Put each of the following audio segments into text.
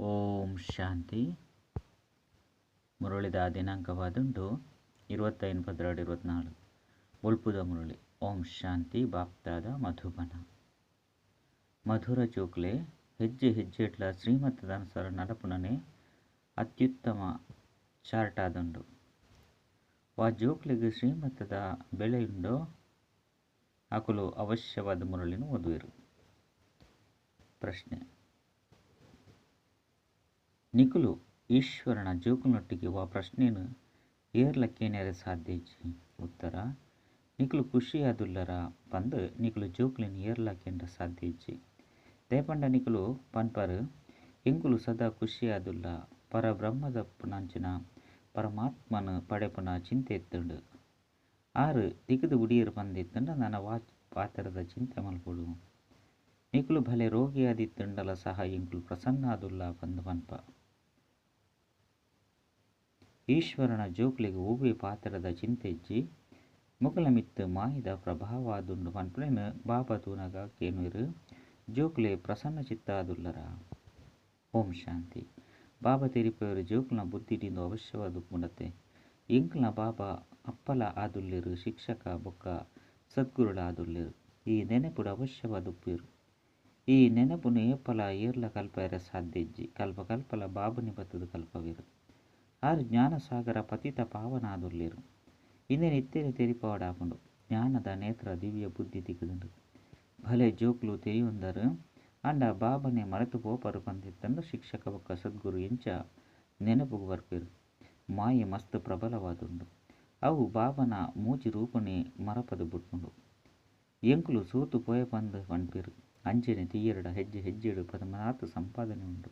ಓಂ ಶಾಂತಿ. ಮುರಳಿದ ದಿನಾಂಕವಾದುಂಡು ಇರುವತ್ತೈದು ಪದ್ರೆರಡು ಇರುವತ್ನಾಲ್ಕು ಉಲ್ಪುದ ಮುರುಳಿ. ಓಂ ಶಾಂತಿ, ಬಾಪ್ತಾದ, ಮಧುಬನ. ಮಧುರ ಚೋಕ್ಲೆ, ಹೆಜ್ಜೆ ಹೆಜ್ಜೆಟ್ಲ ಶ್ರೀಮತದ ಅನುಸಾರ ನಡಪುನನೆ ಅತ್ಯುತ್ತಮ ಚಾರ್ಟ್ ಆದುಂಡು ವಾ ಜೋಕ್ಲೆಗ್ ಶ್ರೀಮತದ ಬೆಲೆಯುಂಡೋ ಅಕುಲು ಅವಶ್ಯವಾದ ಮುರಳಿನ ಓದುವಿರು ಪ್ರಶ್ನೆ. ನಿಕುಲು ಈಶ್ವರನ ಜೋಕುಲೊಟ್ಟಿಗೆ ವಾ ಪ್ರಶ್ನೆಯನ್ನು ಏರ್ಲಕ್ಕೇನೇರೆ ಸಾಧ್ಯ ಇಜ್ಜಿ ಉತ್ತರ ನಿಕುಲು ಖುಷಿಯಾದುಲ್ಲರ ಪಂದ್ ನಿಕುಲು ಜೋಕುಲಿನ ಸಾಧ್ಯ ಇಜ್ಜಿ ದೇಪಂಡ ನಿಕುಲು ಪನ್ಪರ್ ಎಂಕುಲು ಸದಾ ಖುಷಿಯಾದುಲ್ಲ, ಪರಬ್ರಹ್ಮದ ನಂಚಿನ ಪರಮಾತ್ಮನ ಪಡೆಪುನ ಚಿಂತೆ ಎತ್ತುಂಡು. ಆರು ದಿಗದು ಉಡಿಯರು ಬಂದಿತ್ತಂಡ ನನ್ನ ವಾ ಪಾತ್ರದ ಚಿಂತೆ ಮಲ್ಪೊಡು ನಿಕುಲು ಭಲೆ ತಂಡಲ ಸಹ ಎಂಕುಲು ಪ್ರಸನ್ನಾದುಲ್ಲ ಪಂದು ಮನ್ಪ ಈಶ್ವರನ ಜೋಕ್ಲಿಗೆ ಹೂವೆ ಪಾತ್ರದ ಚಿಂತೆಜ್ಜಿ ಮುಗಲ ಮಿತ್ತು ಮಾಯಿದ ಪ್ರಭಾವಾದುಂಡು ಪನ್ಪುಲೆನು ಬಾಬಾ ತೂನಗ ಕೇನುರು ಜೋಕ್ಲೆ ಪ್ರಸನ್ನ ಚಿತ್ತಾದುಲ್ಲರ. ಓಂ ಶಾಂತಿ. ಬಾಬಾ ತೆರಿಪೆಯವರು ಜೋಕ್ಲನ ಬುದ್ಧಿಡಿಂದು ಅವಶ್ಯವಾದ ಉಪ್ಪುಂಡತೆ ಇಂಕ್ಲ ಬಾಬಾ ಅಪ್ಪಲ ಆದುಲ್ಲಿರು, ಶಿಕ್ಷಕ, ಬೊಕ್ಕ ಸದ್ಗುರುಳ ಆದುಲ್ಲಿರು ಈ ನೆನಪುಡು ಅವಶ್ಯವಾದ ಉಪ್ಪಿರು ಈ ನೆನಪುನು ಏಪಲ ಏರ್ಲ ಕಲ್ಪೆರೆ ಸಾಧ್ಯಜ್ಜಿ. ಕಲ್ಪ ಕಲ್ಪಲ ಬಾಬುನಿ ಬತ್ತದ ಕಲ್ಪವಿರು. ಆರು ಜ್ಞಾನಸಾಗರ ಪತಿತ ಪಾವನಾದುಲ್ಲಿರು ಇಂದೆ ಇತ್ತೆರೆ ತೆರಿಪವಾಡಾಪುಂಡು ಜ್ಞಾನದ ನೇತ್ರ ದಿವ್ಯ ಬುದ್ಧಿ ತಿಕ್ಕುದುಂಡು ಭಲೆ ಜೋಕ್ಲು ತೆರಿಯೊಂದರು ಅಂಡ ಬಾಬನೆ ಮರೆತು ಪೋಪರು ಪಂದಿತ್ತಂಡು ಶಿಕ್ಷಕ ಬೊಕ್ಕ ಸದ್ಗುರು ಎಂಚ ನೆನಪುಗು ಬರ್ಪಿರು. ಮಾಯೆ ಮಸ್ತ್ ಪ್ರಬಲವಾದುಂಡು. ಅವು ಬಾಬನ ಮೂಚಿ ರೂಪನೆ ಮರಪದು ಬುಟ್ಟುಂಡು. ಎಂಕುಲು ಸೂತು ಪೋಯ ಪಂದ್ ಅಂಚೆನೆ ತೀಯರಡ ಹೆಜ್ಜೆ ಹೆಜ್ಜೆಡು ಪದಮದಾತು ಸಂಪಾದನೆ ಉಂಡು.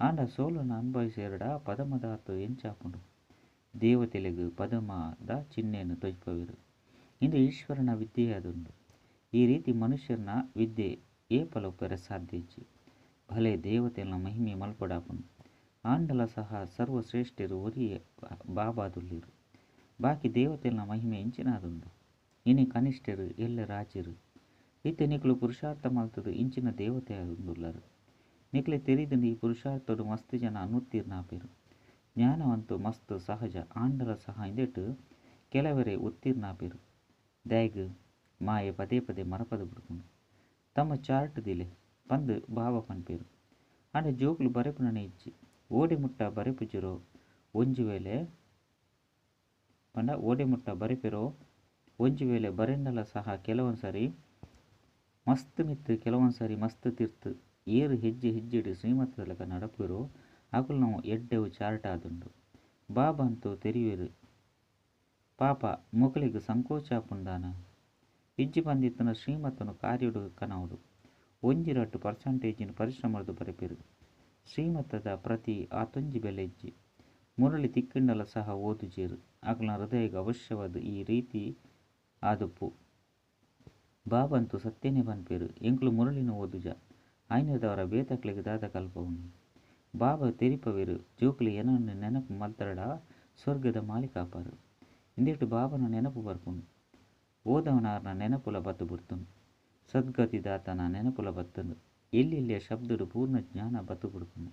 ಆಂಡ ಸೋಲುನ ಅನುಭವಿಸಿರಡ ಪದಮದಾತು ಎಂಚಾಪುಂಡು. ದೇವತೆಲೆಗು ಪದಮದ ಚಿಹ್ನೆಯನ್ನು ತೊಯ್ಪವಿರು ಇಂದು ಈಶ್ವರನ ವಿದ್ಯೆಯಾದುಂಡು ಈ ರೀತಿ ಮನುಷ್ಯರನ ವಿದ್ಯೆ ಏಪಲ ಉಪ್ಪೆರೆ ಸಾಧ್ಯ ಇಜ್ಜಿ ಭಲೆ ದೇವತೆಲ ಮಹಿಮೆ ಮಲ್ಪಡಾಪುಂಡು. ಆಂಡಲ ಸಹ ಸರ್ವಶ್ರೇಷ್ಠರು ಒರಿಯ ಬಾಬಾದುಲ್ಲಿರು ಬಾಕಿ ದೇವತೆಲ ಮಹಿಮೆ ಇಂಚಿನಾದುಂಡು. ಇನಿ ಕನಿಷ್ಠರು ಎಲ್ಲ ರಾಜರು ಇತ್ತೆ ನಿಕುಲು ಪುರುಷಾರ್ಥ ಮಲ್ತದು ಇಂಚಿನ ದೇವತೆ ಆದುಂದುಲ್ಲರು ನಿಕ್ಲೆ ತೆರಿದಿಂದ ಈ ಪುರುಷಾರ್ಥಡು ಮಸ್ತ್ ಜನ ಅನುತ್ತೀರ್ಣಾಪೆರು ಜ್ಞಾನವಂತು ಮಸ್ತ್ ಸಹಜ ಆಂಡಲ ಸಹ ಇಂದೆಟ್ಟು ಕೆಲವರೇ ಉತ್ತೀರ್ಣಾಪೆರು ದಯಗ್ ಮಾಯೆ ಪದೇ ಪದೇ ಮರಪದ ಬಿಡ್ಕೊಂಡು. ತಮ್ಮ ಚಾರ್ಟ್ ದಿಲೆ ಪಂದ್ ಭಾವ ಪನ್ಪೇರು. ಆಂಡ ಜೋಕುಲು ಬರೆಪುನನೆ ಇಜ್ಜಿ ಓಡೆ ಮುಟ್ಟ ಬರೆಪುಜಿರೋ ಒಂಜಿ ವೇಳೆ ಪಂಡ ಓಡೆ ಮುಟ್ಟ ಬರೆಪೆರೋ. ಒಂಜಿ ವೇಳೆ ಬರೆಂಡಲ ಸಹ ಕೆಲವೊಂದು ಸರಿ ಮಸ್ತ್ ಮಿತ್ತು, ಕೆಲವೊಂದು ಸಾರಿ ಮಸ್ತ್ ತಿರ್ತ್. ಏರು ಹೆಜ್ಜೆ ಹೆಜ್ಜೆಡು ಶ್ರೀಮತದಲಕ ನಡಪುರು ಅಕುಲು ನಾವು ಎಡ್ಡೆವು ಚಾರ್ಟ್ ಆದುಂಡು ಬಾಬಾ ಅಂತೂ ತೆರೆಯುವರು ಪಾಪ ಮೊಗಲಿಗೆ ಸಂಕೋಚ ಪುಂಡಾನ. ಇಜ್ಜಿ ಬಂದಿತ್ತನ ಶ್ರೀಮತನು ಕಾರ್ಯುಡು ಕನವುಡು ಒಂಜಿ ರಟ್ಟು ಪರ್ಸಂಟೇಜಿನ ಪರಿಶ್ರಮದ ಬರಪಿರು. ಶ್ರೀಮತದ ಪ್ರತಿ ಆ ಬೆಲೆ ಬೆಲೆಜ್ಜಿ. ಮುರಳಿ ತಿಕ್ಕಿಂಡಲ ಸಹ ಓದುಜೇರು. ಆಗಲ ಹೃದಯಗೆ ಅವಶ್ಯವಾದ ಈ ರೀತಿ ಆದುಪ್ಪು. ಬಾಬಂತು ಸತ್ಯನೇ ಬನ್ಪೇರು ಎಂಕ್ಲು ಮುರಳಿನ ಓದುಜ. ಆಯ್ನದವರ ಬೇತಕ್ಲೆಗೆ ದಾದ ಕಲ್ಪವನು. ಬಾಬ ತೆರಿಪವೆರು. ಜೋಕ್ಲಿ ಏನನ್ನು ನೆನಪು ಮಲ್ತರಡ? ಸ್ವರ್ಗದ ಮಾಲಿಕಾಪಾರು ಇಂದಿಟ್ಟು ಬಾಬನ ನೆನಪು ಬರ್ಪುಂಡು ಓದವನಾರ್ನ ನೆನಪುಲ ಬತ್ತು ಸದ್ಗತಿ ದಾತನ ನೆನಪುಲ ಬತ್ತನು ಎಲ್ಲಿಲ್ಲಿಯ ಶಬ್ದಡು ಪೂರ್ಣ ಜ್ಞಾನ ಬತ್ತು ಬಿಡ್ಕೊಂಡು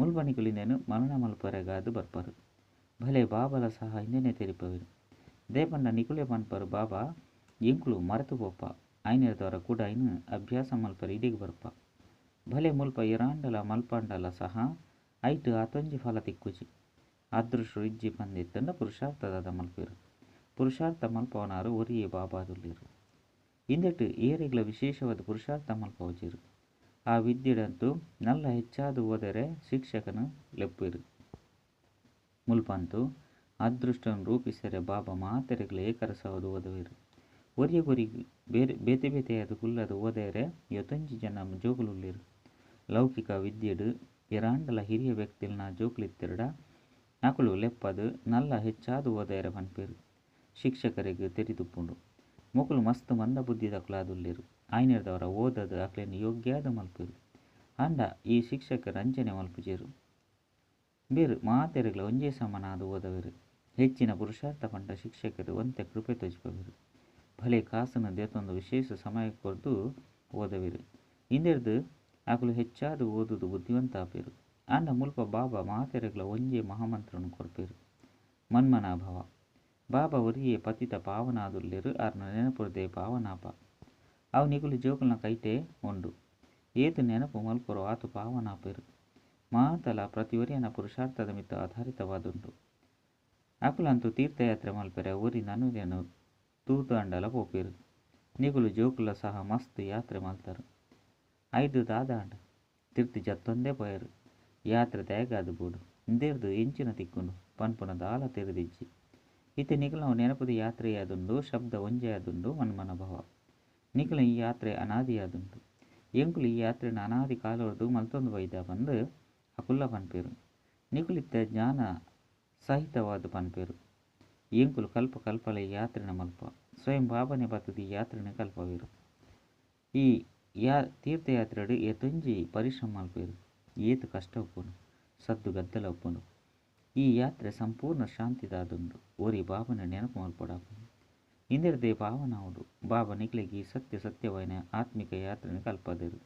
ಮುಲ್ಬಣಿಗಳಿಂದೇನು ಮರಣ ಮಲ್ಪರೆಗಾದು ಬರ್ಪರು. ಭಲೆ ಬಾಬಲ ಸಹ ಹಿಂದೆನೆ ತೆರಿಪವೆರು. ದೇಪಂಡ ನಿಕುಲೆ ಪನ್ಪರು ಬಾಬಾ ಎಂಕ್ಲು ಮರೆತು ಪೋಪ ದ್ವಾರ ಕೂಡ ಇನ್ನು ಅಭ್ಯಾಸ ಮಲ್ಪ ಇಡಿಗೆ ಬರ್ಪ ಭಲೆ ಮುಲ್ಪ ಇರಾಂಡಲ ಮಲ್ಪಾಂಡಲ ಸಹ ಐಟು ಆತಂಜಿ ಫಲ ತಿಕ್ಕುಜಿ ಅದೃಶ್ರು ಇಜ್ಜಿ ಪಂದಿತ್ತಂಡ ಪುರುಷಾರ್ಥದಾದ ಮಲ್ಪಿರು ಪುರುಷಾರ್ಥ ಮಲ್ಪವನಾರು ಒರಿಯೇ ಬಾಬಾದುಲ್ಲಿರು ಇಂದೆಟ್ಟು ಏರಿಗ್ಲ ವಿಶೇಷವಾದ ಪುರುಷಾರ್ಥ ಮಲ್ಪವಜಿರು ಆ ವಿದ್ಯೆಡಂತೂ ನಲ್ಲ ಹೆಚ್ಚಾದು ಓದರೆ ಶಿಕ್ಷಕನು ಲೆಪ್ಪಿರು ಮುಲ್ಪಂತೂ ಅದೃಷ್ಟವನ್ನು ರೂಪಿಸರೆ ಬಾಬಾ ಮಾತೆರೆಗ್ಲ ಏಕರಸವಾದ ಓದುವಿರು. ಒರಿಯಗೊರಿ ಬೇರೆ, ಬೇತೆ ಬೇತೆಯಾದ ಕುಲ್ಲದ ಓದರೆ ಯೊತಂಜಿ ಜನ ಜೋಕುಲುಲ್ಲೆರ್ ಲೌಕಿಕ ವಿದ್ಯೆಡು ಎರಾಂಡಲ ಹಿರಿಯ ವ್ಯಕ್ತಿಲ್ನ ಜೋಕ್ಲಿತ್ತಿರಡ. ಅಕುಲು ಲೆಪ್ಪದು ನಲ್ಲ ಹೆಚ್ಚಾದ ಓದೆರೆ ಪನ್ಪೇರು ಶಿಕ್ಷಕರಿಗೆ ತೆರಿದುಪ್ಪುಂಡು. ಮೊಕುಲು ಮಸ್ತ್ ಮಂದ ಬುದ್ಧಿ ಕುಲಾದುಲ್ಲಿರು ಆಯ್ನೆರ್ದವರ ಓದದು ಅಕ್ಲೆನ್ ಯೋಗ್ಯಾದ ಮಲ್ಪೇರು. ಅಂಡ ಈ ಶಿಕ್ಷಕ ರಂಜನೆ ಮಲ್ಪುಜೇರು. ಬೇರು ಮಾತೆರೆಗಳ ಒಂಜೇ ಸಮನಾದ ಓದವೆರು. ಹೆಚ್ಚಿನ ಪುರುಷಾರ್ಥ ಪಂಡ ಶಿಕ್ಷಕರು ಒಂತೆ ಕೃಪೆ ತೊಜ್ಪವೆರು ಭಲೆ ಕಾಸನ ದೇತೊಂದು ವಿಶೇಷ ಸಮಯ ಕೊರ್ದು ಓದವಿರು. ಇಂದೆರ್ದು ಅಕುಲು ಹೆಚ್ಚಾದ ಓದುದು ಬುದ್ಧಿವಂತ ಆಪೇರು ಆಂಡ ಮುಲ್ಪ ಬಾಬಾ ಮಾತೆರೆಗ್ಲ ಒಂಜೆ ಮಹಾಮಂತ್ರನು ಕೊರ್ಪೇರು. ಮನ್ಮನಾಭವ ಬಾಬಾ ಒರಿಯೇ ಪತಿತ ಪಾವನಾದುಲ್ಲೆರು ಅರ್ನ ನೆನಪುರದೆ ಪಾವನಾಪ. ಅವು ನಿಗುಲು ಜೋಕುಲ್ನ ಕೈಟೆ ಉಂಡು. ಏತು ನೆನಪು ಮಲ್ಪುರು ಆತು ಪಾವನಾಪೆರು. ಮಾತಲ ಪ್ರತಿವರಿಯನ ಪುರುಷಾರ್ಥದ ಮಿತ್ತ ಆಧಾರಿತವಾದುಂಡು ಅಕುಲಂತೂ ತೀರ್ಥಯಾತ್ರೆ ಮಲ್ಪೆರೆ ಊರಿನ ನನುಗೆನು ತೂತು ಅಂಡಲ ಪೋಪೆರು ನಿಗುಲು ಜೋಕುಲ ಸಹ ಮಸ್ತ್ ಯಾತ್ರೆ ಮಲ್ತರು ಐದು ದಾದ ಅಂಡ ತಿರ್ತಿ ಜತ್ತೊಂದೇ ಪೋಯರು ಯಾತ್ರೆ ತೇಗಾದು ಬೂಡು ಇಂದೇರ್ದು ಎಂಚಿನ ತಿಕ್ಕುಂಡು ಪನ್ಪುನ ದಾಲ ತೆರೆದಿಜ್ಜಿ ಇತ್ತೆ ನಿಖಲವು ನೆನಪುದ ಯಾತ್ರೆಯಾದುಂಡು ಶಬ್ದ ಒಂಜೆಯಾದುಂಡು ಮನ್ಮನ ಭವ ನಿಖಲ ಈ ಯಾತ್ರೆ ಅನಾದಿಯಾದುಂಡು ಎಂಕುಲು ಈ ಯಾತ್ರೆನ ಅನಾದಿ ಕಾಲವರ್ದು ಮಲ್ತೊಂದು ವೈದ ಬಂದು ಅಕುಲ್ಲ ಪನ್ಪೇರು ನಿಕುಲಿತ್ತ ಜ್ಞಾನ ಸಹಿತವಾದ ಪನ್ಪೇರು ಎಂಕುಲು ಕಲ್ಪ ಕಲ್ಪಲೆ ಯಾತ್ರೆನ ಮಲ್ಪ. ಸ್ವಯಂ ಬಾಬನೆ ಬತ್ತದಿ ಯಾತ್ರೆನ ಕಲ್ಪವೇರು. ಈ ಯಾ ತೀರ್ಥಯಾತ್ರೆಡು ಏತೊಂಜಿ ಪರಿಶ್ರಮ ಮಲ್ಪೇರು ಏತು ಕಷ್ಟ ಉಪ್ಪುಂಡು ಸದ್ದು ಗದ್ದಲ ಉಪ್ಪುಂಡು ಈ ಯಾತ್ರೆ ಸಂಪೂರ್ಣ ಶಾಂತಿದಾದುಂಡು ಓರಿ ಬಾಬನ ನೆನಪು ಮಲ್ಪಡಾಪುಂಡು ಇಂದಿರದೆ ಭಾವನಾವುಡು ಬಾಬಾ ನಿಗ್ಲಿಗೆ ಸತ್ಯ ಸತ್ಯವಾಯಿನ ಆತ್ಮಿಕ ಯಾತ್ರೆನ ಕಲ್ಪದಿರು.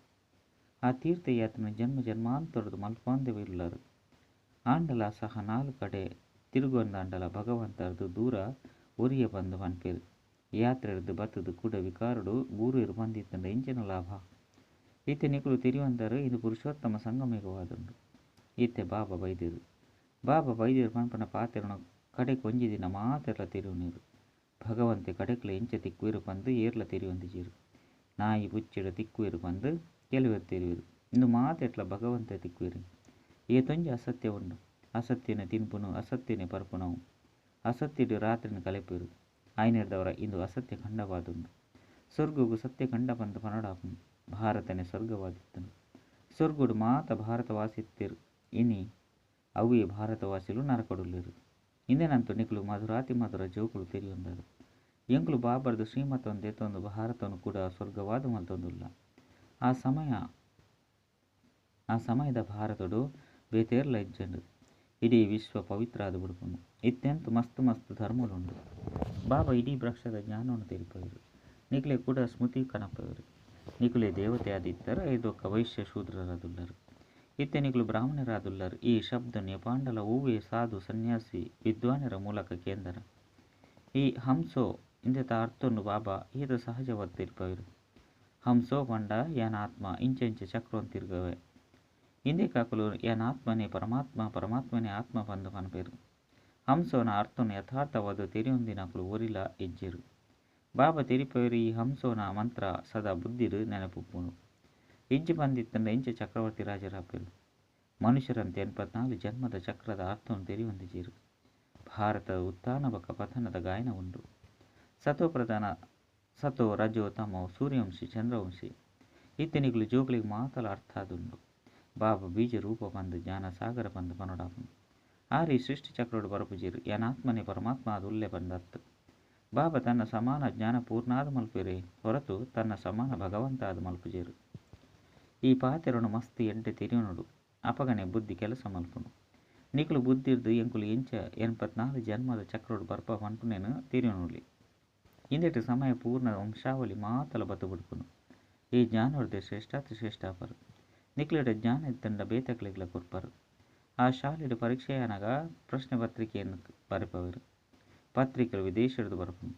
ಆ ತೀರ್ಥಯಾತ್ರೆನ ಜನ್ಮ ಜನ್ಮಾಂತರದು ಮಲ್ಪಾಂದವಿರ್ಲರು ಆಂಡಲ ಸಹ ನಾಲ್ಕು ಕಡೆ ತಿರುಗೊಂದಾಂಡಲ ಭಗವಂತರದು ದೂರ ಒರಿಯ ಬಂದು ಮನ್ಪೆರ್ ಯಾತ್ರೆರದು ಬತ್ತದು ಕೂಡ ವಿಕಾರಡು ಬೂರೇರು ಬಂದಿತ್ತಂಡ ಇಂಚಿನ ಲಾಭ. ಇತ್ತೆ ನಿಕುಲು ತಿರಿವಂದರು ಇದು ಪುರುಷೋತ್ತಮ ಸಂಗಮಿಗವಾದುಂಡು ಈತೆ ಬಾಬಾ ಬೈದಿರು. ಬಾಬಾ ಬೈದಿರು ಪನ್ಪನ ಪಾತೆರನು ಕಡೆ ಕೊಂಜಿ ದಿನ ಮಾತೆರ್ಲ ತಿರುವುನೀರು. ಭಗವಂತೆ ಕಡೆಕ್ಲ ಇಂಚ ತಿಕ್ಕುವಿರು ಬಂದು ಏರ್ಲ ತಿರುವಂದಿಜೀರು. ನಾಯಿ ಬುಚ್ಚಿಡ ತಿಕ್ಕುವಿರು ಬಂದು ಕೆಲವರು ತಿರುವಿರು. ಇಂದು ಮಾತೆಟ್ಲ ಭಗವಂತ ತಿಕ್ಕುವಿರು ಏತೊಂಜಿ ಅಸತ್ಯ ಉಂಡು ಅಸತ್ಯನ ತಿನ್ಪುನು, ಅಸತ್ಯನೆ ಪರ್ಪುನವು ಅಸತ್ಯಡು ರಾತ್ರಿನ ಕಲೆಪುರು. ಆಯ್ನೆರ್ದವರ ಇಂದು ಅಸತ್ಯ ಖಂಡವಾದುಂಡು ಸ್ವರ್ಗಗು ಸತ್ಯ ಖಂಡ ಬಂದು ಪನಡಾಪು ಭಾರತನೇ ಸ್ವರ್ಗವಾದಿತ್ತನು ಸ್ವರ್ಗುಡು ಮಾತ ಭಾರತವಾಸಿತ್ತಿರು. ಇನಿ ಅವೇ ಭಾರತವಾಸಿಲು ನರಕಡುಲ್ಲಿರು ಇಂದಿನಂತೂ ನಿಕುಲು ಮಧುರಾತಿ ಮಧುರ ಜೋಕುಲು ತೆರೆಯೊಂದರು ಎಂಕುಲು ಬಾಬರ್ದು ಶ್ರೀಮತೊಂದು ಎತ್ತೊಂದು ಭಾರತವನ್ನು ಕೂಡ ಸ್ವರ್ಗವಾದ ಮಲ್ತೊಂದುಲ್ಲ. ಆ ಸಮಯ, ಆ ಸಮಯದ ಭಾರತಡು ಬೇತೇರ್ಲ ಇಜ್ಜಂಡು. ಇಡೀ ವಿಶ್ವ ಪವಿತ್ರ ಬುಡುಪುಂಡು ಇತ್ತೆಂತು ಮಸ್ತ್ ಮಸ್ತ್ ಧರ್ಮಲುಂಡು ಬಾಬಾ ಇಡೀ ವೃಕ್ಷದ ಜ್ಞಾನವನ್ನು ತೆರಿಪವರು ನಿಕ್ಲೆ ಕೂಡ ಸ್ಮೃತಿ ಕನಪವರು. ನಿಕುಲೆ ದೇವತೆ ಆದಿತ್ತರ ಇದು ವೈಶ್ಯ ಶೂದ್ರರಾದುಲ್ಲರು. ಇತ್ತೆ ನಿಕುಲು ಬ್ರಾಹ್ಮಣರಾದುಲ್ಲರು. ಈ ಶಬ್ದ ಪಾಂಡಲ ಹೂವೆ ಸಾಧು ಸನ್ಯಾಸಿ ವಿದ್ವಾನರ ಮೂಲಕ ಕೇಂದ್ರ. ಈ ಹಂಸೋ ಇಂದೆತ ಅರ್ಥವನ್ನು ಬಾಬಾ ಈತ ಸಹಜವಾದ ತಿರುಪವರು. ಹಂಸೋ ಪಂಡ ಯಾನ ಆತ್ಮ ಇಂಚೆ ಇಂಚೆ ಹಿಂದೆ ಕಾಕಲು ಯಾನ ಆತ್ಮನೇ ಪರಮಾತ್ಮ ಪರಮಾತ್ಮನೇ ಆತ್ಮ ಬಂದು ಪನ್ಪೇರು ಹಂಸೋನ ಅರ್ಥವನ್ನು ಯಥಾರ್ಥವಾದ ತೆರಿಯೊಂದಿನಕಲು ಒರಿಲ ಇಜ್ಜಿರು ಬಾಬಾ ತೆರಿಪೇರು ಈ ಹಂಸೋನ ಮಂತ್ರ ಸದಾ ಬುದ್ಧಿರು ನೆನಪುಪ್ಪುನು ಇಜ್ಜಿ ಬಂದಿತ್ತಂಡ ಇಂಚೆ ಚಕ್ರವರ್ತಿ ರಾಜರಾಪೆರು ಮನುಷ್ಯರಂತೆ ಎನ್ಪತ್ನಾಲ್ಕು ಜನ್ಮದ ಚಕ್ರದ ಅರ್ಥವನ್ನು ತೆರಿಯೊಂದಿಜಿರು ಭಾರತದ ಉತ್ಥಾನ ಬಕ ಪತನದ ಗಾಯನ ಉಂಡು ಸತೋ ಪ್ರಧಾನ ಸತೋ ರಜೋ ತಮೋ ಸೂರ್ಯವಂಶಿ ಚಂದ್ರವಂಶಿ ಇತ್ತನಿಗಳು ಜೋಗುಲಿಗೆ ಮಾತಲ ಅರ್ಥ ಆದುಂಡು ಬಾಬಾ ಬೀಜ ರೂಪ ಬಂದು ಜ್ಞಾನ ಸಾಗರ ಬಂದು ಮನೋಡಾಪನು. ಆರಿ ಸೃಷ್ಟಿ ಚಕ್ರೋಡು ಬರಪುಜಿರು ಯನಾತ್ಮನೆ ಪರಮಾತ್ಮ ಅದು ಉಲ್ಲೆ ಬಂದತ್ತು ಬಾಬಾ ತನ್ನ ಸಮಾನ ಜ್ಞಾನ ಪೂರ್ಣಾದ ಮಲ್ಪಿರೆ, ಹೊರತು ತನ್ನ ಸಮಾನ ಭಗವಂತ ಆದ ಈ ಪಾತೆರನು ಮಸ್ತ್ ಎಡ್ಡೆ ತಿರಿಯುನುಡು ಅಪಗನೆ ಬುದ್ಧಿ ಕೆಲಸ ಮಲ್ಪುನು. ನಿಕುಲು ಬುದ್ಧಿರ್ದು ಎಂಕುಲು ಎಂಚ ಎನ್ಪತ್ನಾಲ್ಕು ಜನ್ಮದ ಚಕ್ರೋಡು ಬರ್ಪ ಮಂಟುನೇನು ತಿರಿಯುನುಲಿ ಇಂದೆಟ್ಟು ಸಮಯ ಪೂರ್ಣ ವಂಶಾವಳಿ ಮಾತಲ ಬತ್ತು ಬಿಡ್ಪುನು. ಈ ಜ್ಞಾನವರ್ದೆ ಶ್ರೇಷ್ಠಾತಿ ಶ್ರೇಷ್ಠಾಪರು. ನಿಕ್ಲೆಡ ಜ್ಞಾನ ಇತ್ತಂಡ ಬೇತಕ್ಲೆಗ್ಲ ಕೊರ್ಪರು ಆ ಶಾಲೆಡು ಪರೀಕ್ಷೆಯನಗ ಪ್ರಶ್ನೆ ಪತ್ರಿಕೆಯನ್ನು ಬರೆಪವರು. ಪತ್ರಿಕೆಲು ವಿದೇಶಿರದು ಬರ್ಪುಂಡು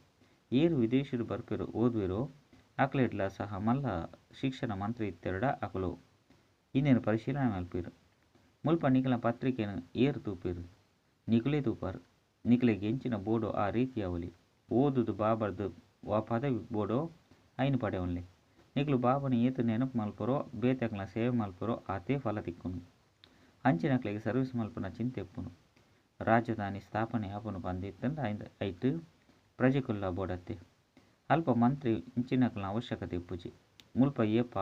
ಏರು ವಿದೇಶಿಡು ಬರ್ಪೆರು, ಓದುವೆರೋ. ಅಕ್ಲೆಡ್ಲ ಸಹ ಮಲ್ಲ ಶಿಕ್ಷಣ ಮಂತ್ರಿ ಇತ್ತೆರಡ ಅಕಲು. ಇನ್ನೇನು ಪರಿಶೀಲನೆ ಮಲ್ಪಿರು ಮುಲ್ಪ ನಿಖಲ ಪತ್ರಿಕೆಯನ್ನು ಏರು ತೂಪಿರು. ನಿಖಲೇ ತೂಪಾರು. ನಿಖಲೆಗೆ ಎಂಚಿನ ಬೋಡೋ ಆ ರೀತಿಯಾವಲಿ ಓದುದು ಬಾಬರ್ದು ವಾ ಪದವಿ ಬೋಡೋ ಐನು ಪಡೆವನ್ಲೆ ನಿಕ್ಲು ಬಾಬನ ಏತು ನೆನಪು ಮಲ್ಪರೋ ಬೇತಕ್ಲ ಸೇವೆ ಮಲ್ಪರೋ, ಆತೆ ಫಲ ತಿಕ್ಕುನು. ಅಂಚಿನಕ್ಲಿಗೆ ಸರ್ವಿಸ್ ಮಲ್ಪನ ಚಿಂತೆ ಎಪ್ಪುನು. ರಾಜಧಾನಿ ಸ್ಥಾಪನೆ ಆಪನು ಬಂದಿತ್ತಂದ ಐತು ಪ್ರಜೆಕುಲ್ಲ ಬೋಡತ್ತೆ. ಅಲ್ಪ ಮಂತ್ರಿ ಇಂಚಿನಕ್ಲ ಅವಶ್ಯಕತೆ ಇಪ್ಪುಜಿ ಮುಲ್ಪ ಏಪ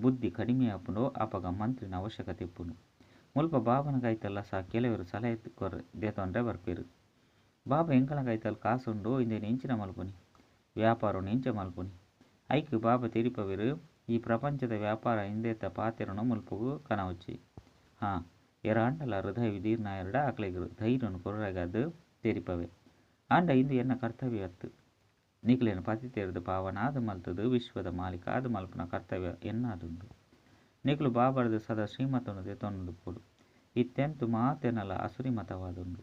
ಬುದ್ಧಿ ಕಡಿಮೆ ಆಪನೋ, ಅಪಗ ಮಂತ್ರಿನ ಅವಶ್ಯಕತೆ ಇಪ್ಪುನು ಮುಲ್ಪ ಬಾಬನ ಕೈತಲ್ಲ ಸಹ ಕೆಲವರು ಸಲಹೆ ಕೊರ ದೇತೊಂಡ್ರೆ ಬರ್ಪೇರು. ಬಾಬಾ ಎಂಕಲ ಕೈತಲ್ ಕಾಸುಂಡು, ಇಂದೇನು ಇಂಚಿನ ಮಲ್ಪುನಿ? ವ್ಯಾಪಾರವನ್ನು ಇಂಚ ಮಲ್ಪುನಿ? ಐಕ್ ಬಾಬಾ ತಿರಿಪವಿರು ಈ ಪ್ರಪಂಚದ ವ್ಯಾಪಾರ ಹಿಂದೇತ ಪಾತೆರನು ಮುಲ್ಪಗು ಕನವಚ್ಚಿ. ಹಾಂ ಎರಾಂಡಲ ಹೃದಯ ವಿದೀರ್ಣ ಎರಡ ಆಕಳಿಗರು ಧೈರ್ಯನು ಕೊರಗಾದು ತೆರಿಪವೆ. ಆಂಡ ಇಂದು ಎನ್ನ ಕರ್ತವ್ಯ ಅತ್ತು ನಿಕ್ಲೇನು ಪತಿ ತೆರೆದು ಪಾವನಾದ ಮಲ್ತದು, ವಿಶ್ವದ ಮಾಲೀಕ ಆದ ಮಲ್ಪನ ಕರ್ತವ್ಯ ಎನ್ನಾದುಂಡು? ನಿಕ್ಲು ಬಾಬಾರ್ದು ಸದಾ ಶ್ರೀಮತನು ದೆತೊಂದು ಪೋಡು ಇತ್ತೆಂತು ಮಾತೆನಲ ಅಸುರಿ ಮತವಾದುಂಡು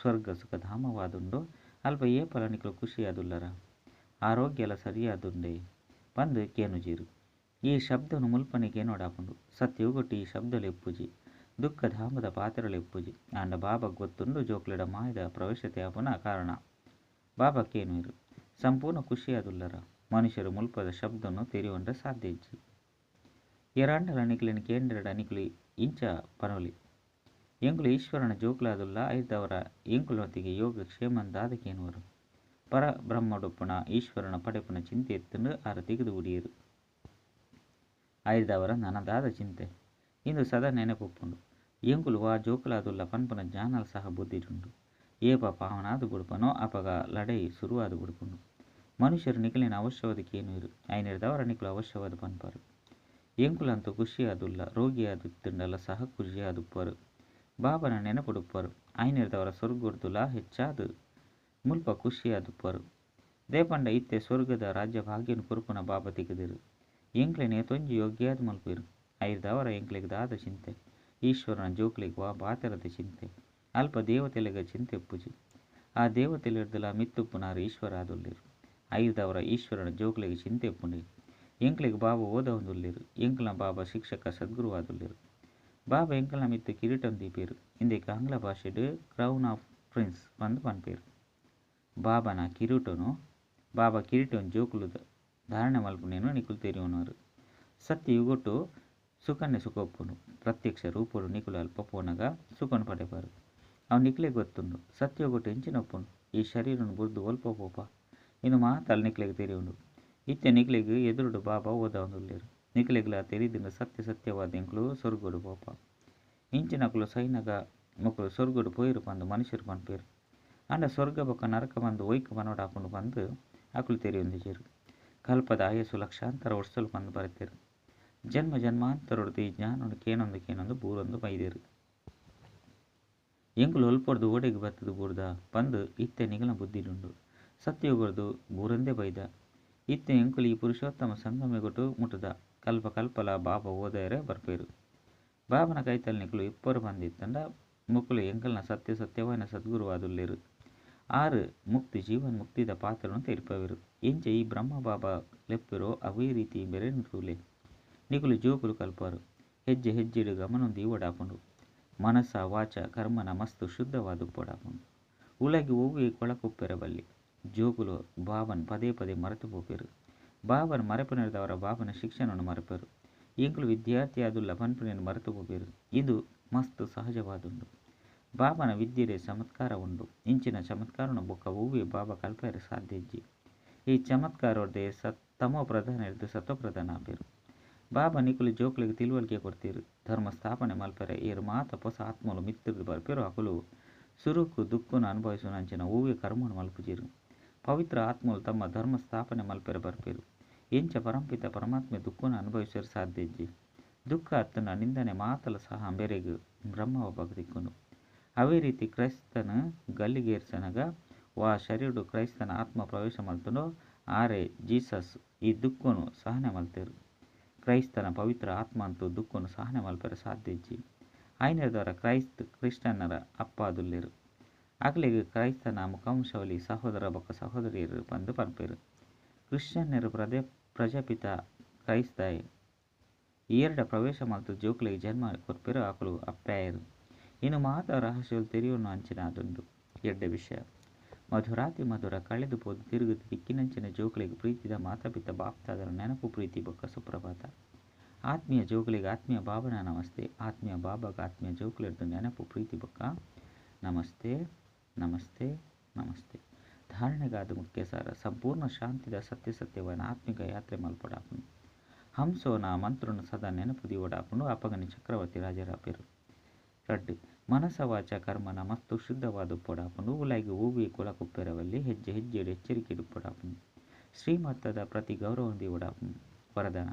ಸ್ವರ್ಗ ಸುಖ ಧಾಮವಾದುಂಡು ಅಲ್ಪ ಏಪಲ ನಿಕ್ಲು ಖುಷಿಯಾದುಲ್ಲರ? ಆರೋಗ್ಯಲ ಸರಿಯಾದುಂಡೆ? ಪಂದ್ ಕೇನುಜೀರು ಈ ಶಬ್ದನು ಮುಲ್ಪನಿಗೆ ನೋಡಾಪುಂಡು. ಸತ್ಯವುಗೊಟ್ಟು ಈ ಶಬ್ದಲು ಎಪ್ಪುಜಿ ದುಃಖ ಧಾಮದ ಪಾತ್ರలు ಎಪ್ಪುಜಿ ಆಂಡ ಬಾಬಾ ಗೊತ್ತುಂಡು ಜೋಕ್ಲೆಡ ಮಾಯದ ಪ್ರವೇಶತೆ ಆಪುನ ಕಾರಣ. ಬಾಬಾ ಇರು. ಸಂಪೂರ್ಣ ಖುಷಿಯಾದುಲ್ಲರ. ಮನುಷ್ಯರು ಮುಲ್ಪದ ಶಬ್ದನು ತೆರೆಯುವಂಡ ಸಾಧ್ಯ ಇಜ್ಜಿ. ಎರಾಂಡಲ ನಿಕ್ಲಿನ ಕೇಂದ್ರಡ ನಿಕ್ಲಿ ಇಂಚ ಪನೊಲಿ. ಎಂಕುಲು ಈಶ್ವರನ ಜೋಕ್ಲಾದುಲ್ಲ, ಐದವರ ಎಂಕುಲೊತ್ತಿಗೆ ಯೋಗ ಕ್ಷೇಮಂದಾದ ಬ್ರಹ್ಮಡುಪ್ಪುನ ಈಶ್ವರನ ಪಡೆಪುನ ಚಿಂತೆ ಎತ್ತುಂಡು ಆರ ತೆಗೆದು ಉಡಿಯರು ಆಯ್ದವರ ನನದಾದ ಚಿಂತೆ. ಇಂದು ಸದಾ ನೆನಪುಪ್ಪುಂಡು. ಎಂಕುಲು ವಾ ಜೋಕುಲಾದುಲ್ಲ ಪನ್ಪುನ ಜ್ಞಾನಲ್ ಸಹ ಬುದ್ಧಿರುಂಡು. ಏಪ ಪಾವನಾದು ಗುಡುಪನೋ ಅಪಗ ಲಡೈ ಶುರುವಾದ ಗುಡುಪುಂಡು. ಮನುಷ್ಯರು ನಿಖಲಿನ ಅವಶ್ಯವಾದ ಇರು. ಐನಿರ್ದವರ ನಿಖಲು ಅವಶ್ಯವಾದ ಪನ್ಪರು. ಎಂಕುಲಂತೂ ಖುಷಿಯಾದುಲ್ಲ ರೋಗಿಯಾದುತ್ತುಂಡಲ ಸಹ ಖುಷಿಯಾದುಪ್ಪರು. ಬಾಬನ ನೆನಪುಡುಪ್ಪರು. ಐನಿರ್ದವರ ಸ್ವರ್ಗುರ್ದುಲ ಹೆಚ್ಚಾದು ಮುಲ್ಪ ಖುಷಿಯಾದುಪ್ಪರು ದೇಪಂಡ ಇತ್ತೆ ಸ್ವರ್ಗದ ರಾಜ್ಯ ಭಾಗ್ಯನು ಕುರುಕುನ ಬಾಬ ತೆಗೆದಿರು. ಎಂಕ್ಲೆನೆ ತೊಂಜಿ ಯೋಗ್ಯಾದ ಮಲ್ಪಿರು ಐದವರ ಎಂಕ್ಲೆಗ್ ದಾದ ಚಿಂತೆ. ಈಶ್ವರನ ಜೋಕ್ಲಿಗೆ ವಾ ಬಾತರದ ಚಿಂತೆ. ಅಲ್ಪ ದೇವತೆಲೆಗ ಚಿಂತೆ ಪೂಜಿ. ಆ ದೇವತೆಲಿರ್ದಲ ಮಿತ್ತುಪ್ಪುನಾರು ಈಶ್ವರ ಆದುಲ್ಲಿರು. ಐದವರ ಈಶ್ವರನ ಜೋಕ್ಲಿಗೆ ಚಿಂತೆ ಪುಂಡಿ ಎಂಕ್ಲೆಗ್ ಬಾಬಾ ಓದವೊಂದುಲ್ಲಿರು. ಎಂಕ್ಲ ಬಾಬಾ ಶಿಕ್ಷಕ ಸದ್ಗುರು ಆದುಲ್ಲಿರು. ಬಾಬಾ ಎಂಕ್ಲ ಮಿತ್ತು ಕಿರೀಟಂ ದೀಪೇರು. ಇಂದಿಗೆ ಆಂಗ್ಲ ಭಾಷೆಡು ಕ್ರೌನ್ ಆಫ್ ಪ್ರಿನ್ಸ್ ಬಂದು ಪನ್ಪೇರು. ಬಾಬನ ಕಿರೀಟನು, ಬಾಬಾ ಕಿರೀಟನ್ ಜೋಕುಲು ಧಾರಣೆ ಮಲ್ಪುನೇನು ನಿಕುಲು ತೆರಿಯುವನವರು ಸತ್ಯ ಇವುಗೊಟ್ಟು ಸುಖನ್ನೆ ಸುಖೊಪ್ಪುನು ಪ್ರತ್ಯಕ್ಷ ರೂಪುಡು ನಿಕುಲು ಅಲ್ಪ ಪೋನಗ ಸುಖನು ಪಡೆಬಾರು. ಅವು ನಿಕ್ಲೆ ಗೊತ್ತುಂಡು. ಸತ್ಯ ಗೊಟ್ಟು ಎಂಚಿನೊಪ್ಪುಂಡು ಈ ಶರೀರನು ಬುರ್ದು ಒಲ್ಪ ಪೋಪ ಇನ್ನು ಮಾತಲ್ಲಿ ನಿಕ್ಲೆಗೆ ತೆರಿಯುಂಡು. ಇತ್ತೆ ನಿಕ್ಲೆಗ್ ಎದುರುಡು ಬಾಬಾ ಓದವೊಂದುಲ್ಲೇರು ನಿಕ್ಲೆಗ್ಲ ತೆರಿದಿಂದ ಸತ್ಯ ಸತ್ಯವಾದ ಎಂಕ್ಲು ಸೊರ್ಗೊಡು ಪೋಪ. ಇಂಚಿನಕುಲು ಸೈನಗ ಮೊಕ್ಕಲು ಸೊರ್ಗೊಡು ಪೋಯಿರು ಪಂದು ಮನುಷ್ಯರು ಪನ್ಪೇರು. ಅಂಡ ಸ್ವರ್ಗ ಬೊಕ್ಕ ನರಕ ಬಂದು ಒಯ್ಕ ಮನೋಡ ಹಾಕೊಂಡು ಬಂದು ಅಕುಲು ತೆರೆಯೊಂದಿಜೇರು ಕಲ್ಪದ ಆಯಸ್ಸು ಲಕ್ಷಾಂತರ ವರ್ಷಲು ಬಂದು ಬರೆತೇರು. ಜನ್ಮ ಜನ್ಮಾಂತರೊಡ್ದು ಈ ಜ್ಞಾನೊಂದು ಕೇನೊಂದು ಕೇನೊಂದು ಬೂರೊಂದು ಬೈದೇರು. ಎಂಕುಲು ಒಲ್ಪೊಡ್ದು ಓಡೆಗೆ ಬತ್ತದು ಬೂರ್ದ, ಬಂದು ಇತ್ತೆ ನಿಗಲ ಸತ್ಯ ಸತ್ಯಗೊಡ್ದು ಬೂರಂದೇ ಬೈದ. ಇತ್ತೆ ಎಂಕುಲು ಈ ಪುರುಷೋತ್ತಮ ಸಂಗಮೆಗೊಟ್ಟು ಮುಟ್ಟದ. ಕಲ್ಪ ಕಲ್ಪಲ ಬಾಬಾ ಓದಯರೆ ಬರ್ಪೇರು. ಬಾಬನ ಕೈತಲ್ ನಿಕುಲು ಇಪ್ಪರು ಬಂದಿತ್ತಂಡ ಮುಕ್ಕಲು ಎಂಕಲ್ನ ಸತ್ಯ ಸತ್ಯವಾದ ಸದ್ಗುರುವಾದುಲ್ಲೇರು ಆರು ಮುಕ್ತಿ ಜೀವನ್ ಮುಕ್ತಿದ ಪಾತ್ರನು ತೆರಿಪವೆರು ಎಂಚ ಈ ಬ್ರಹ್ಮ ಬಾಬಾ ಲೆಪ್ಪಿರೋ ಅವೇ ರೀತಿ ಬೇರೆ ತೂಲೆ ನಿಕುಲು ಜೋಕುಲು ಕಲ್ಪಾರು. ಹೆಜ್ಜೆ ಹೆಜ್ಜೆಡು ಗಮನೊಂದು ಇವಡಾಪುಂಡು ಮನಸ್ಸ ವಾಚ, ಕರ್ಮನ ಮಸ್ತು ಶುದ್ಧವಾದ ಪೋಡಾಕೊಂಡು. ಉಲಗಿ ಹೋಗಿ ಕೊಳಕುಪ್ಪೆರ ಬಲ್ಲಿ. ಜೋಕುಲು ಬಾಬನ್ ಪದೇ ಪದೇ ಮರೆತು ಹೋಗಿರು ಬಾಬನ್ ಮರೆಪುನಿರ್ದವರ ಬಾಬನ ಶಿಕ್ಷಣವನ್ನು ಮರೆಪರು. ಈಗಲೂ ವಿದ್ಯಾರ್ಥಿ ಆದುಲ್ಲ ಪನ್ಪುನೆಯನ್ನು ಮರೆತು ಹೋಗಿರು ಇದು ಮಸ್ತು ಸಹಜವಾದುಂಡು ಬಾಬನ ವಿದ್ಯೆರೆ ಚಮತ್ಕಾರ ಉಂಡು. ಇಂಚಿನ ಚಮತ್ಕಾರನ ಬೊಕ್ಕ ಒವ್ವೆ ಬಾಬ ಕಲ್ಪೆರೆ ಸಾಧ್ಯ ಇಜ್ಜಿ. ಈ ಚಮತ್ಕಾರೊಡ್ದೆ ಸತ್ ತಮೋ ಪ್ರಧಾನ ಇರ್ದು ಸತ್ವ ಪ್ರಧಾನ ಆಪೇರು ಬಾಬಾ ನಿಕುಲು ಜೋಕ್ಲಿಗೆ ತಿಳುವಳಿಕೆ ಕೊಡ್ತೀರು. ಧರ್ಮ ಸ್ಥಾಪನೆ ಮಲ್ಪೆರೆ ಏರು ಮಾತ ಪೊಸ ಆತ್ಮಲು ಮಿತ್ರರು ಬರ್ಪೇರು ಅಕುಲು ಸುರುಕು ದುಃಖನ ಅನುಭವಿಸುವ ಅಂಚಿನ ಹೂವೆ ಕರ್ಮನು ಮಲ್ಪುಜಿರು. ಪವಿತ್ರ ಆತ್ಮಲು ತಮ್ಮ ಧರ್ಮ ಸ್ಥಾಪನೆ ಮಲ್ಪೆರೆ ಬರ್ಪೇರು. ಎಂಚ ಪರಂಪಿತ ಪರಮಾತ್ಮೆ ದುಃಖನ ಅನುಭವಿಸಲು ಸಾಧ್ಯ ಇಜ್ಜಿ. ದುಃಖ ಅತ್ತನ ನಿಂದನೆ ಮಾತಲ ಸಹ ಬೆರೆಗು ಬ್ರಹ್ಮವ ಭಕ್ತಿಕ್ಕುನು ಅವೇ ರೀತಿ ಕ್ರೈಸ್ತನ ಗಲ್ಲಿಗೇರ್ಸನಗ ವಾ ಶರೀರಡು ಕ್ರೈಸ್ತನ ಆತ್ಮ ಪ್ರವೇಶ ಮಾಡ್ತನು ಆರೆ ಜೀಸಸ್ ಈ ದುಃಖನು ಸಹನೆ ಮಲ್ತೇರು. ಕ್ರೈಸ್ತನ ಪವಿತ್ರ ಆತ್ಮ ಅಂತೂ ದುಃಖನು ಸಹನೆ ಮಲ್ಪರ ಸಾಧ್ಯ ಇಜ್ಜಿ ಐನರದವರ ಕ್ರೈಸ್ತ ಅಪ್ಪ ಅದುಲ್ಯರು. ಆಗಲಿಗೆ ಕ್ರೈಸ್ತನ ಮುಖಾಂಶವಲಿ ಸಹೋದರ ಬೊಕ್ಕ ಸಹೋದರಿಯರು ಬಂದು ಪರ್ಪೇರು ಕ್ರಿಶ್ಚಿಯನ್ನರು ಪ್ರದೇ ಪ್ರಜಾಪಿತ ಕ್ರೈಸ್ತ ಈ ಎರಡ ಪ್ರವೇಶ ಮಲ್ತು ಜೋಕ್ಲಿಗೆ ಜನ್ಮ ಕೊರ್ಪೆರು ಆಕಲು ಅಪ್ಪಾಯರು ಇನ್ನು ಮಾತ ರಹಸ್ಯಗಳು ಅಂಚಿನ ಅದೊಂದು ಎಡ್ಡ ವಿಷಯ. ಮಧುರಾತಿ ಮಧುರ ಕಳೆದು ಹೋದ ತಿರುಗುತ್ತ ದಿಕ್ಕಿನಂಚಿನ ಜೋಗಳಿಗೆ ಪ್ರೀತಿದ ಮಾತಾಪಿತ ಬಾಪ್ತಾದರ ನೆನಪು ಪ್ರೀತಿ ಬೊಕ್ಕ ಸುಪ್ರಭಾತ. ಆತ್ಮೀಯ ಜೋಗಳಿಗೆ ಆತ್ಮೀಯ ಬಾಬನ ನಮಸ್ತೆ, ಆತ್ಮೀಯ ಬಾಬಾಗ ಆತ್ಮೀಯ ಜೋಕುಲಿರ್ದು ನೆನಪು ಪ್ರೀತಿ ಬೊಕ್ಕ. ನಮಸ್ತೆ ನಮಸ್ತೆ ನಮಸ್ತೆ. ಧಾರಣೆಗಾದ ಮುಖ್ಯ ಸಾರ, ಸಂಪೂರ್ಣ ಶಾಂತಿದ ಸತ್ಯ ಸತ್ಯವನ್ನು ಆತ್ಮಿಕ ಯಾತ್ರೆ ಮಲ್ಪಡಾಪನು ಹಂಸೋನ ಮಂತ್ರನ ಸದಾ ನೆನಪು ದಿವಡಾಪುನು ಅಪಗನಿ ಚಕ್ರವರ್ತಿ ರಾಜರಾಪೇರು. ರಡ್ಡು ಮನಸ ವಾಚ ಕರ್ಮನ ಮಸ್ತು ಶುದ್ಧವಾದ ಉಪ್ಪಡಾಪುಂಡು ಉಲಾಗಿ ಹೂವಿ ಕುಲಕುಪ್ಪೆರವಲ್ಲಿ ಹೆಜ್ಜೆ ಹೆಜ್ಜೆಡು ಎಚ್ಚರಿಕೆ ಉಪ್ಪಡಾಪುಂಡು ಶ್ರೀಮತ್ತದ ಪ್ರತಿ ಗೌರವಂದಿ ಉಡಾಪುಂಡು ವರದನ.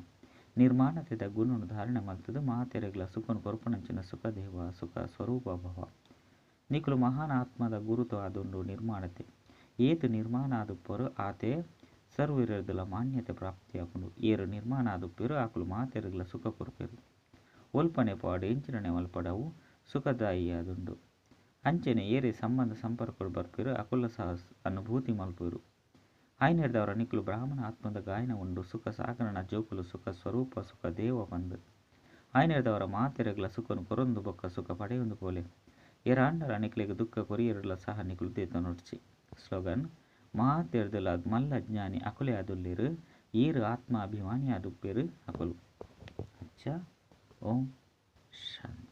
ನಿರ್ಮಾಣತೆದ ಗುಣನು ಧಾರಣೆ ಮಲ್ತದು ಮಾತೆರೆಗ್ಲ ಸುಖನು ಕೊರಪಣಂಚಿನ ಸುಖ, ದೇವ ಸುಖ, ಸ್ವರೂಪ, ಭವ. ನಿಖಲು ಮಹಾನ್ ಆತ್ಮದ ಗುರುತು ಅದೊಂದು ನಿರ್ಮಾಣತೆ. ಏತು ನಿರ್ಮಾಣ ಆದುಪ್ಪರು ಆತೆ ಸರ್ವರಿರ್ದುಲ ಮಾನ್ಯತೆ ಪ್ರಾಪ್ತಿಯಾಪುಂಡು ಏರು ನಿರ್ಮಾಣ ಆದುಪ್ಪೆರು ಆಕುಲು ಮಾತೆರೆಗ್ಲ ಸುಖ ಕೊರಪೆರು. ಒಲ್ಪನೆ ಪಾಡು, ಎಂಚಿನನೆ ಮಲ್ಪಡವು ಸುಖದಾಯಿಯಾದುಂಡು ಅಂಚನೆ ಏರೆ ಸಂಬಂಧ ಸಂಪರ್ಕಗಳು ಬರ್ಪಿರು, ಅಕುಲ ಸಾಹಸ್, ಅನುಭೂತಿ ಮಲ್ಪಿರು. ಆಯ್ನೆಡ್ದವರ ನಿಕ್ಲು ಬ್ರಾಹ್ಮಣ ಆತ್ಮದ ಗಾಯನ ಉಂಡು, ಸುಖ ಸಾಗರಣ ಜೋಕುಲು ಸುಖ ಸ್ವರೂಪ, ಸುಖ ದೇವ ಬಂದು. ಆಯ್ನೆಡ್ದವರ ಮಾತೆರೆಗ್ಲ ಸುಖನು ಕೊರೊಂದು ಬೊಕ್ಕ ಸುಖ ಪಡೆಯೊಂದು ಪೋಲೆ ಏರಾಂಡರ ನಿಕ್ಲೆಗ್ ದುಃಖ ಕೊರಿಯರಲ್ಲ ಸಹ ನಿಕ್ಲು ದೇತ ನೋಡ್ಚಿ. ಸ್ಲೋಗನ್, ಮಾತೆರ್ದಲ ಮಲ್ಲ ಜ್ಞಾನಿ ಅಕುಲೆ ಅದುಲ್ಲಿರು ಈರು ಆತ್ಮ ಅಭಿಮಾನಿ ಅದುಪ್ಪೆರು ಅಕುಲು. ಅಚ್ಚ, ಓಂ ಶಾಂತಿ